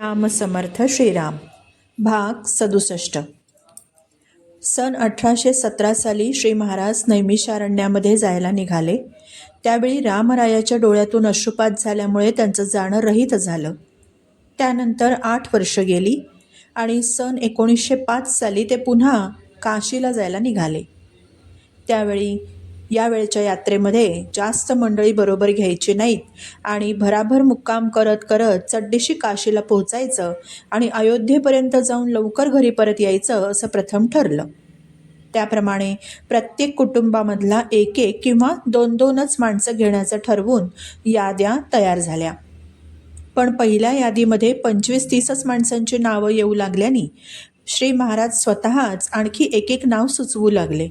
रामसमर्थ श्रीराम. भाग सदुसष्ट. सन अठराशे सतरा साली श्री महाराज नैमिषारण्यामध्ये जायला निघाले. त्यावेळी रामरायाच्या डोळ्यातून अश्रुपात झाल्यामुळे त्यांचं जाणं रहित झालं. त्यानंतर आठ वर्ष गेली आणि सन एकोणीसशे पाच साली ते पुन्हा काशीला जायला निघाले. त्यावेळी यावेळच्या यात्रेमध्ये जास्त मंडळी बरोबर घ्यायची नाहीत आणि भराभर मुक्काम करत करत चड्डीशी काशीला पोहोचायचं आणि अयोध्येपर्यंत जाऊन लवकर घरी परत यायचं असं प्रथम ठरलं. त्याप्रमाणे प्रत्येक कुटुंबामधला एक एक किंवा दोन दोनच माणसं घेण्याचं ठरवून याद्या तयार झाल्या. पण पहिल्या यादीमध्ये पंचवीस तीसच माणसांची नावं येऊ लागल्याने श्री महाराज स्वतःच आणखी एक एक नाव सुचवू लागले.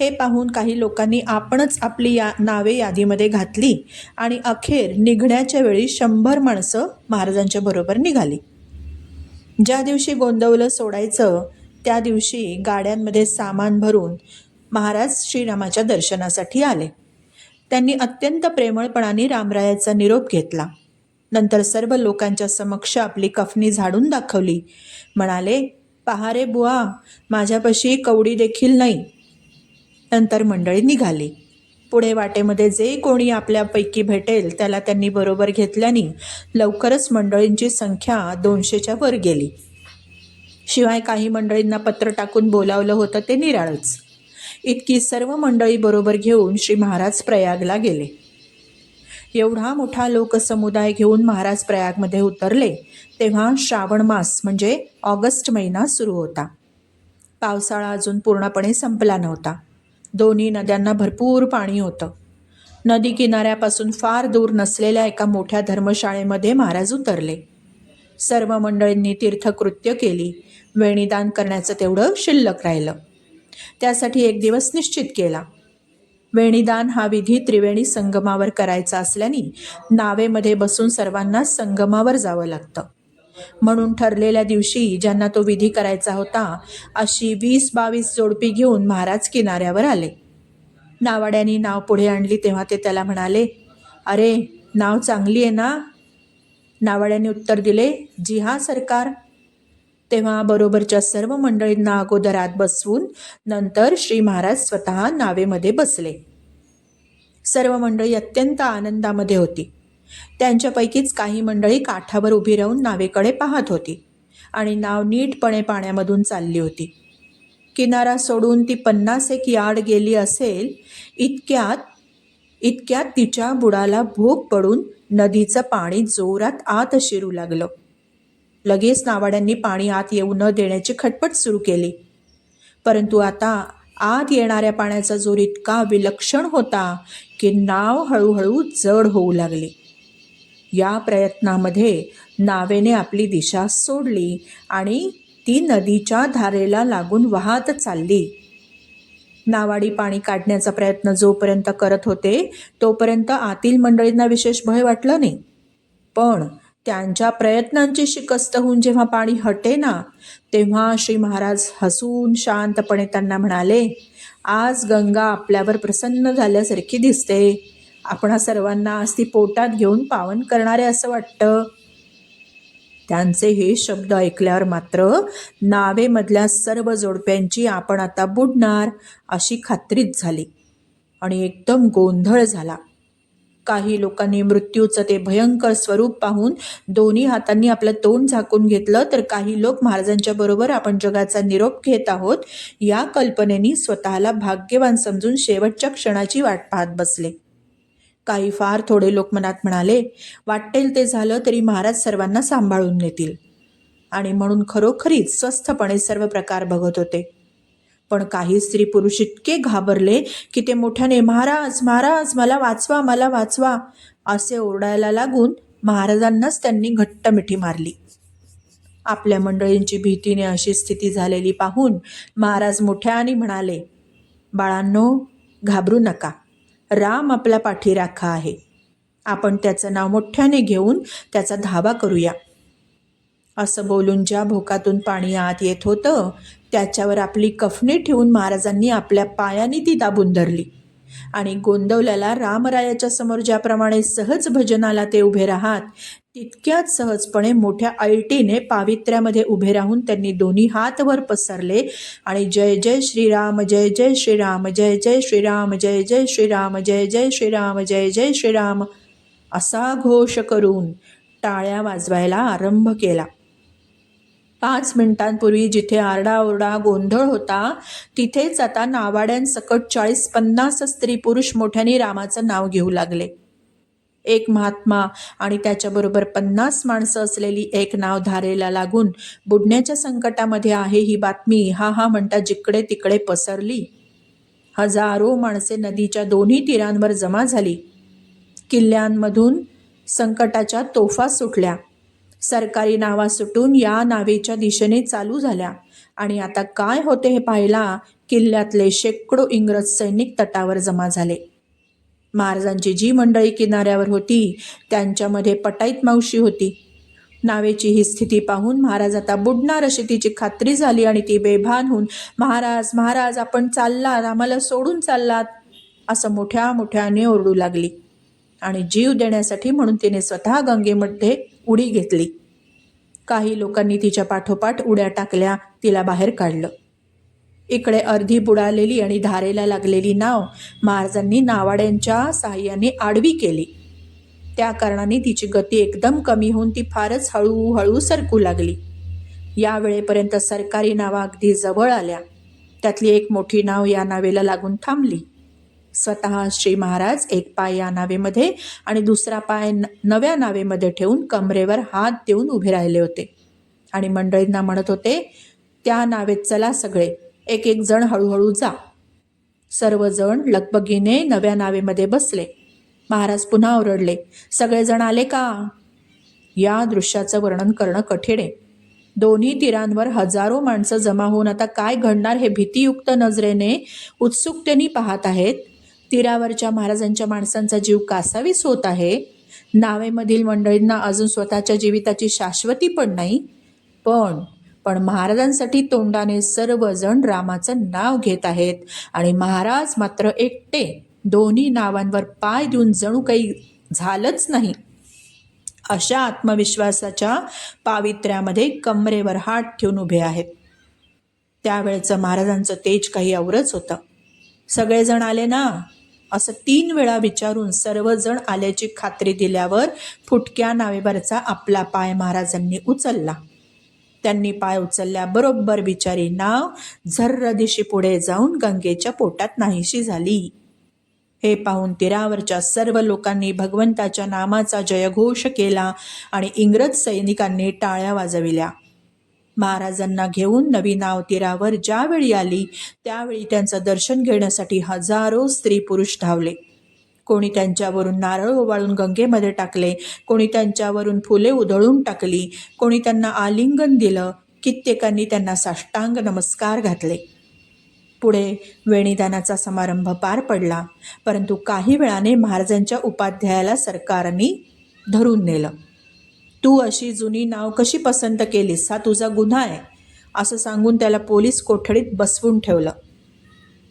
हे पाहून काही लोकांनी आपणच आपली या नावे यादीमध्ये घातली आणि अखेर निघण्याच्या वेळी शंभर माणसं महाराजांच्या बरोबर निघाली. ज्या दिवशी गोंदवलं सोडायचं त्या दिवशी गाड्यांमध्ये सामान भरून महाराज श्रीरामाच्या दर्शनासाठी आले. त्यांनी अत्यंत प्रेमळपणाने रामरायाचा निरोप घेतला. नंतर सर्व लोकांच्या समक्ष आपली कफनी झाडून दाखवली. म्हणाले पहा रे बुवा माझ्यापाशी कवडी देखील नाही. नंतर मंडळी निघाली. पुढे वाटेमध्ये जे कोणी आपल्यापैकी भेटेल त्याला त्यांनी बरोबर घेतल्याने लवकरच मंडळींची संख्या दोनशेच्या वर गेली. शिवाय काही मंडळींना पत्र टाकून बोलावलं होतं ते निराळच. इतकी सर्व मंडळी बरोबर घेऊन श्री महाराज प्रयागला गेले. एवढा मोठा लोकसमुदाय घेऊन महाराज प्रयागमध्ये उतरले तेव्हा श्रावण मास म्हणजे ऑगस्ट महिना सुरू होता. पावसाळा अजून पूर्णपणे संपला नव्हता. दोन्ही नद्यांना भरपूर पाणी होतं. नदी किनाऱ्यापासून फार दूर नसलेल्या एका मोठ्या धर्मशाळेमध्ये महाराज उतरले सर्व मंडळींनी तीर्थकृत्य केली. वेणीदान करण्याचं तेवढं शिल्लक राहिलं. त्यासाठी एक दिवस निश्चित केला. वेणीदान हा विधी त्रिवेणी संगमावर करायचा असल्याने नावेमध्ये बसून सर्वांना संगमावर जावं लागतं. म्हणून ठरलेल्या दिवशी ज्यांना तो विधी करायचा होता अशी वीस बावीस जोडपी घेऊन महाराज किनाऱ्यावर आले. नावाड्यांनी नाव पुढे आणली तेव्हा ते त्याला म्हणाले अरे नाव चांगली आहे ना? नावाड्याने उत्तर दिले जी हा सरकार. तेव्हा बरोबरच्या सर्व मंडळींना अगोदर आत बसवून नंतर श्री महाराज स्वतः नावेमध्ये बसले. सर्व मंडळी अत्यंत आनंदामध्ये होती. त्यांच्यापैकीच काही मंडळी काठावर उभी राहून नावेकडे पाहत होती आणि नाव नीटपणे पाण्यामधून चालली होती. किनारा सोडून ती पन्नास एक यार्ड गेली असेल इतक्यात इतक्यात तिच्या बुडाला भूक पडून नदीचं पाणी जोरात आत शिरू लागलं. लगेच नावाड्यांनी पाणी आत येऊ न देण्याची खटपट सुरू केली. परंतु आता आत येणाऱ्या पाण्याचा जोर इतका विलक्षण होता की नाव हळूहळू जड होऊ लागली. या प्रयत्नामध्ये नावेने आपली दिशा सोडली आणि ती नदीच्या धारेला लागून वाहत चालली. नावाडी पाणी काढण्याचा प्रयत्न जोपर्यंत करत होते तोपर्यंत आतील मंडळींना विशेष भय वाटलं नाही. पण त्यांच्या प्रयत्नांची शिकस्त होऊन जेव्हा पाणी हटे ना तेव्हा श्री महाराज हसून शांतपणे त्यांना म्हणाले आज गंगा आपल्यावर प्रसन्न झाल्यासारखी दिसते. आपणा सर्वांना आज ती पोटात घेऊन पावन करणारे असं वाटतं. त्यांचे हे शब्द ऐकल्यावर मात्र नावेमधल्या सर्व जोडप्यांची आपण आता बुडणार अशी खात्रीच झाली आणि एकदम गोंधळ झाला. काही लोकांनी मृत्यूचं ते भयंकर स्वरूप पाहून दोन्ही हातांनी आपलं तोंड झाकून घेतलं तर काही लोक महाराजांच्या बरोबर आपण जगाचा निरोप घेत आहोत या कल्पनेनी स्वतःला भाग्यवान समजून शेवटच्या क्षणाची वाट पाहत बसले. काही फार थोडे लोक मनात म्हणाले वाटेल ते झालं तरी महाराज सर्वांना सांभाळून नेतील. आणि म्हणून खरोखरीच स्वस्थपणे सर्व प्रकार बघत होते. पण काही स्त्री पुरुष इतके घाबरले की ते मोठ्याने महाराज महाराज मला वाचवा मला वाचवा असे ओरडायला लागून महाराजांनाच त्यांनी घट्ट मिठी मारली. आपल्या मंडळींची भीतीने अशी स्थिती झालेली पाहून महाराज मोठ्याने म्हणाले बाळांनो घाबरू नका. राम आपला पाठीराखा आहे. आपण त्याचं नाव मोठ्याने घेऊन त्याचा धावा करूया. असं बोलून ज्या भोकातून पाणी आत येत होतं त्याच्यावर आपली कफने ठेवून महाराजांनी आपल्या पायाने ती दाबून धरली. आणि गोंदवल्याला रामरायाच्या समोर ज्याप्रमाणे सहज भजनाला ते उभे राहात तितक्याच सहजपणे मोठ्या ऐटीने पावित्र्यामध्ये उभे राहून त्यांनी दोन्ही हात वर पसरले आणि जय जय श्रीराम जय जय श्रीराम जय जय श्रीराम जय जय श्रीराम जय जय श्रीराम जय जय श्रीराम असा घोष करून टाळ्या वाजवायला आरंभ केला. पाच मिनिटांपूर्वी जिथे आरडाओरडा गोंधळ होता तिथेच आता नावाड्यांसकट चाळीस पन्नास स्त्री पुरुष मोठ्याने रामाचं नाव घेऊ लागले. एक महात्मा आणि त्याच्याबरोबर पन्नास माणसं असलेली एक नाव धारेला लागून बुडण्याच्या संकटामध्ये आहे ही बातमी. हा हा म्हणता जिकडे तिकडे पसरली. हजारो माणसे नदीच्या दोन्ही तीरांवर जमा झाली. किल्ल्यांमधून संकटाच्या तोफा सुटल्या. सरकारी नावा सुटून या नावेच्या दिशेने चालू झाल्या. आणि आता काय होते हे पाहायला किल्ल्यातले शेकडो इंग्रज सैनिक तटावर जमा झाले. महाराजांची जी मंडळी किनाऱ्यावर होती त्यांच्यामध्ये पटाईत मावशी होती. नावेची ही स्थिती पाहून महाराज आता बुडणार अशी तिची खात्री झाली आणि ती बेभान होऊन महाराज महाराज आपण चाललात आम्हाला सोडून चाललात असं मोठ्या मोठ्याने ओरडू लागली. आणि जीव देण्यासाठी म्हणून तिने स्वतः गंगेमध्ये उडी घेतली. काही लोकांनी तिच्या पाठोपाठ उड्या टाकल्या तिला बाहेर काढलं. इकडे अर्धी बुडालेली आणि धारेला लागलेली नाव महाराजांनी नावाड्यांच्या साह्याने आडवी केली. त्या कारणाने तिची गती एकदम कमी होऊन ती फारच हळूहळू सरकू लागली. या वेळेपर्यंत सरकारी नावा अगदी जवळ आल्या. त्यातली एक मोठी नाव या नावेला लागून थांबली. स्वतः श्री महाराज एक पाय या नावेमध्ये आणि दुसरा पाय न- नव्या नावेमध्ये ठेवून कमरेवर हात देऊन उभे राहिले होते. आणि मंडळींना म्हणत होते त्या नावेत चला सगळे. एक एक जण हळूहळू जा. सर्वजण लगबगीने नव्या नावेमध्ये बसले. महाराज पुन्हा ओरडले सगळेजण आले का? या दृश्याचं वर्णन करणं कठीण आहे. दोन्ही तीरांवर हजारो माणसं जमा होऊन आता काय घडणार हे भीतीयुक्त नजरेने उत्सुकतेने पाहत आहेत. तीरावरच्या महाराजांच्या माणसांचा जीव कासावीस होत आहे. नावेमधील मंडळींना अजून स्वतःच्या जीविताची शाश्वती पण नाही. पण पण महाराजांसाठी तोंडाने सर्वजण रामाचं नाव घेत आहेत. आणि महाराज मात्र एकटे दोन्ही नावांवर पाय देऊन जणू काही झालंच नाही. अशा आत्मविश्वासाच्या पावित्र्यामध्ये कमरेवर हात ठेवून उभे आहेत. त्यावेळचं महाराजांचं तेज काही अवरच होतं. सगळेजण आले ना? असं तीन वेळा विचारून सर्वजण आल्याची खात्री दिल्यावर फुटक्या नावेवरचा आपला पाय महाराजांनी उचलला. त्यांनी पाय उचलल्याबरोबर बिचारी नाव झर्र दिशी पुढे जाऊन गंगेच्या पोटात नाहीशी झाली. हे पाहून तीरावरच्या सर्व लोकांनी भगवंताच्या नामाचा जयघोष केला आणि इंग्रज सैनिकांनी टाळ्या वाजविल्या. महाराजांना घेऊन नवी नाव तीरावर ज्यावेळी आली त्यावेळी त्यांचं दर्शन घेण्यासाठी हजारो स्त्री पुरुष धावले. कोणी त्यांच्यावरून नारळ ओवाळून गंगेमध्ये टाकले कोणी त्यांच्यावरून फुले उधळून टाकली कोणी त्यांना आलिंगन दिलं कित्येकांनी त्यांना साष्टांग नमस्कार घातले. पुढे वेणीदानाचा समारंभ पार पडला परंतु काही वेळाने महाराजांच्या उपाध्यायाला सरकारने धरून नेलं. तू अशी जुनी नाव कशी पसंत केलीस? हा तुझा गुन्हा आहे असं सांगून त्याला पोलीस कोठडीत बसवून ठेवलं.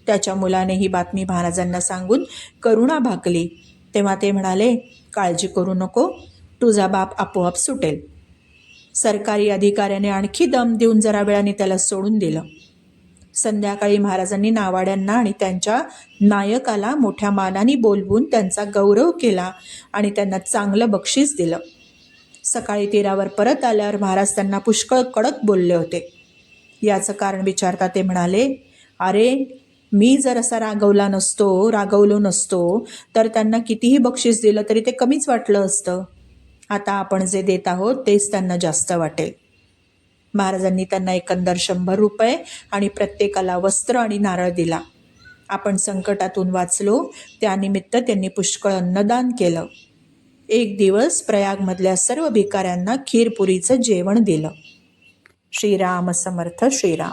त्याच्या मुलाने ही बातमी महाराजांना सांगून करुणा भाकली. तेव्हा ते म्हणाले काळजी करू नको तुझा बाप आपोआप सुटेल. सरकारी अधिकाऱ्याने आणखी दम देऊन जरा वेळाने त्याला सोडून दिलं. संध्याकाळी महाराजांनी नावाड्यांना आणि त्यांच्या नायकाला मोठ्या मानाने बोलवून त्यांचा गौरव केला आणि त्यांना चांगलं बक्षीस दिलं. सकाळी तीरावर परत आल्यावर महाराज त्यांना पुष्कळ कडक बोलले होते. याचं कारण विचारता ते म्हणाले अरे मी जर असा रागवला नसतो रागवलो नसतो तर त्यांना कितीही बक्षीस दिलं तरी ते कमीच वाटलं असतं. आता आपण जे देत आहोत तेच त्यांना जास्त वाटेल. महाराजांनी त्यांना एकंदर शंभर रुपये आणि प्रत्येकाला वस्त्र आणि नारळ दिला. आपण संकटातून वाचलो त्यानिमित्त त्यांनी पुष्कळ अन्नदान केलं. एक दिवस प्रयागमधल्या सर्व भिकाऱ्यांना खीरपुरीचं जेवण दिलं. श्रीराम समर्थ श्रीराम.